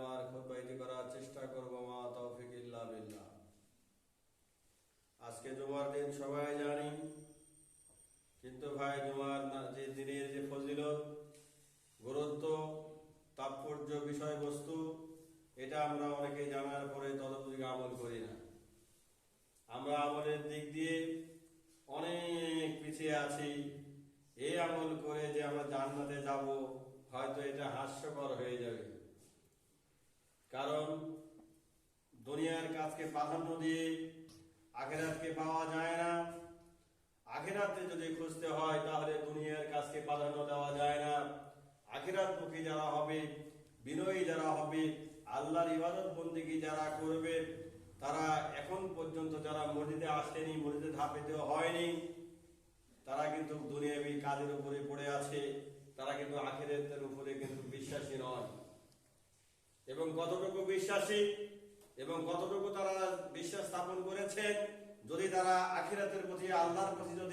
অতিবাহিত করার চেষ্টা করব, মা তৌফিক ইল্লা আজকে জুমার দিন সবাই জানি, কিন্তু ভাই, জুমার যে দিনের যে ফজিলত, গুরুত্ব, তাৎপর্য বিষয়বস্তু, এটা আমরা অনেকে জানার পরে তদপদিকে আমল করি না। আমরা আমলের দিক দিয়ে অনেক পিছিয়ে আছি। এই আমল করে যে আমরা জান্নাতে যাব, হয়তো এটা হাস্যকর কারণ দুনিয়ার কাজকে প্রাধান্য দিয়ে আখেরাতকে পাওয়া যায় না। আখেরাতে যদি খুঁজতে হয়, তাহলে দুনিয়ার কাজকে প্রাধান্য দেওয়া যায় না। আখেরাত মুখী যারা হবে, বিনয়ী যারা হবে, আল্লাহর ইবাদত বন্দিগি যারা করবে, তারা এখন পর্যন্ত যারা মসজিদে আসেনি, মসজিদে ধাপেতে হয়নি, তারা কিন্তু দুনিয়াবী কাজের উপরে পড়ে আছে। তারা কিন্তু আখেরাতের উপরে এবং কতটুকু বিশ্বাসী এবং কতটুকু তারা বিশ্বাস স্থাপন করেছে যদি তারা আখিরাতের প্রতি আল্লাহর প্রতি যদি